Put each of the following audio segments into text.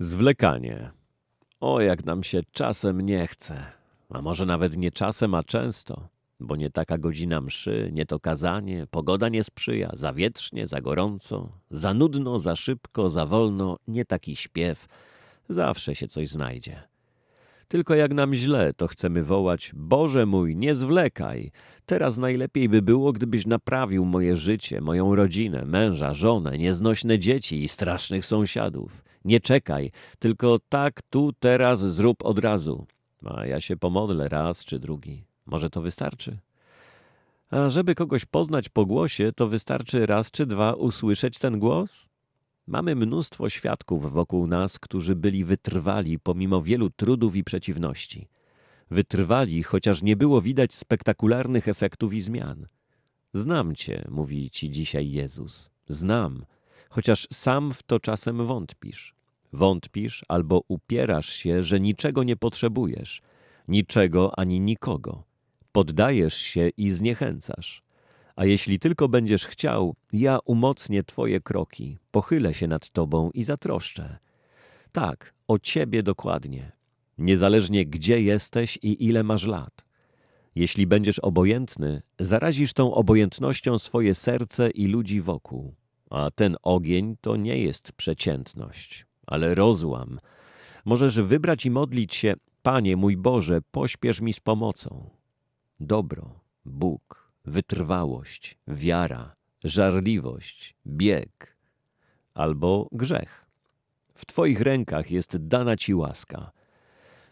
Zwlekanie. O, jak nam się czasem nie chce. A może nawet nie czasem, a często. Bo nie taka godzina mszy, nie to kazanie, pogoda nie sprzyja, za wietrznie, za gorąco, za nudno, za szybko, za wolno, nie taki śpiew. Zawsze się coś znajdzie. Tylko jak nam źle, to chcemy wołać: Boże mój, nie zwlekaj. Teraz najlepiej by było, gdybyś naprawił moje życie, moją rodzinę, męża, żonę, nieznośne dzieci i strasznych sąsiadów. Nie czekaj, tylko tak tu teraz zrób od razu. A ja się pomodlę raz czy drugi. Może to wystarczy? A żeby kogoś poznać po głosie, to wystarczy raz czy dwa usłyszeć ten głos? Mamy mnóstwo świadków wokół nas, którzy byli wytrwali pomimo wielu trudów i przeciwności. Wytrwali, chociaż nie było widać spektakularnych efektów i zmian. Znam cię, mówi ci dzisiaj Jezus. Znam, chociaż sam w to czasem wątpisz. Wątpisz albo upierasz się, że niczego nie potrzebujesz, niczego ani nikogo. Poddajesz się i zniechęcasz. A jeśli tylko będziesz chciał, ja umocnię Twoje kroki, pochylę się nad Tobą i zatroszczę. Tak, o Ciebie dokładnie, niezależnie gdzie jesteś i ile masz lat. Jeśli będziesz obojętny, zarazisz tą obojętnością swoje serce i ludzi wokół. A ten ogień to nie jest przeciętność, ale rozłam. Możesz wybrać i modlić się, Panie mój Boże, pośpiesz mi z pomocą. Dobro, Bóg, wytrwałość, wiara, żarliwość, bieg albo grzech. W Twoich rękach jest dana Ci łaska.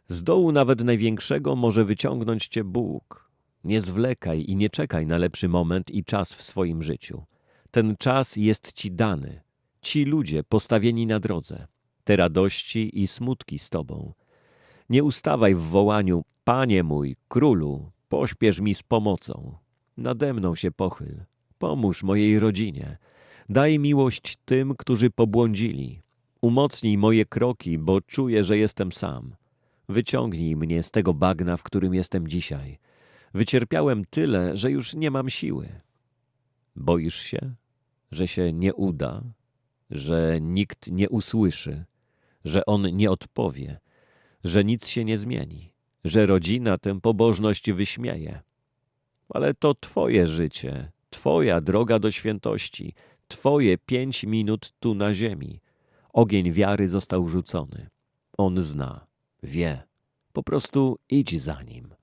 Z dołu nawet największego może wyciągnąć Cię Bóg. Nie zwlekaj i nie czekaj na lepszy moment i czas w swoim życiu. Ten czas jest Ci dany. Ci ludzie postawieni na drodze. Te radości i smutki z Tobą. Nie ustawaj w wołaniu, Panie mój, Królu, pośpiesz mi z pomocą. Nade mną się pochyl. Pomóż mojej rodzinie. Daj miłość tym, którzy pobłądzili. Umocnij moje kroki, bo czuję, że jestem sam. Wyciągnij mnie z tego bagna, w którym jestem dzisiaj. Wycierpiałem tyle, że już nie mam siły. Boisz się, że się nie uda, że nikt nie usłyszy, że on nie odpowie, że nic się nie zmieni, że rodzina tę pobożność wyśmieje. Ale to Twoje życie, Twoja droga do świętości, Twoje pięć minut tu na ziemi. Ogień wiary został rzucony. On zna, wie. Po prostu idź za nim.